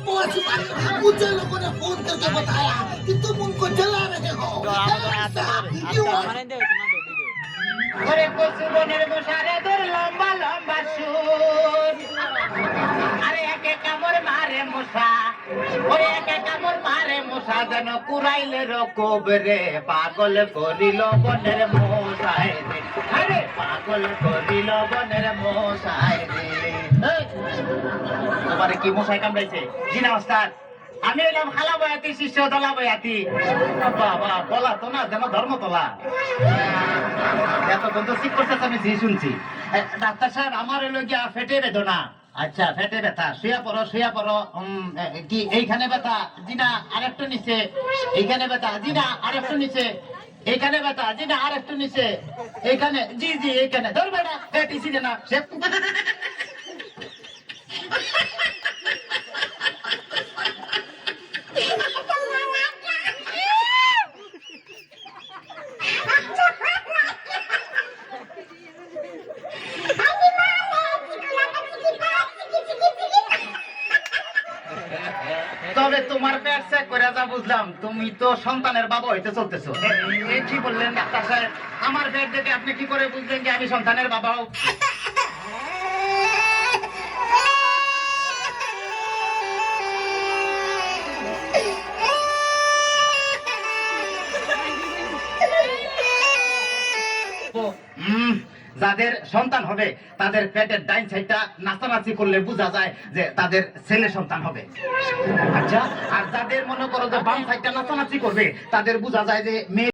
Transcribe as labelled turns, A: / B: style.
A: बोझ मारे मुझे लोगों ने फोन करके बताया कि तुम उनको जला रहे हो क्यों
B: ওরে কচু বনের মশারে তোর লম্বা লম্বা সুর আরে একে কামড় মারে মশা ওরে একে কামড় মারে মশা যেন কুড়াইলে রকব রে পাগল করিল বনের মশাই রে আরে পাগল করিল বনের মশাই রে এই, তোমারে কি মশাই কামড়াইছে? জিনা ওস্তাদ আমি এলাম খালা বয়াতি শিষ্য দলা বয়াতি বাবা, বলা তো না, যেন ধর্ম তোলা এতক্ষণ তো ঠিক করতেছে, আমি জি শুনছি। ডাক্তার সাহেব, আমার হলো গিয়া ফেটে বেদনা। আচ্ছা ফেটে ব্যথা। শুয়া পড়ো শুয়া পড়ো। কি এইখানে ব্যথা? জি না আরেকটু নিচে। এইখানে ব্যথা? জি না আরেকটু নিচে। এইখানে ব্যথা? জি না আরেকটু নিচে। এইখানে? জি জি, এইখানে। ধর বেটা এ, টিসি দে না সে তবে তোমার পেট চেক করে যা বুঝলাম তুমি তো সন্তানের বাবা হইতে চলতেছো। কি বললেন ডাক্তার সাহেব? আমার পেট দেখে আপনি কি করে বুঝলেন যে আমি সন্তানের বাবা উম, যাদের সন্তান হবে, তাদের পেটের ডাইন সাইডটা নাচানাচি করলে বোঝা যায় যে তাদের ছেলে সন্তান হবে। আচ্ছা আর যাদের মনে করো যে বাম সাইডটা নাচানাচি করবে, তাদের বোঝা যায় যে মেয়ে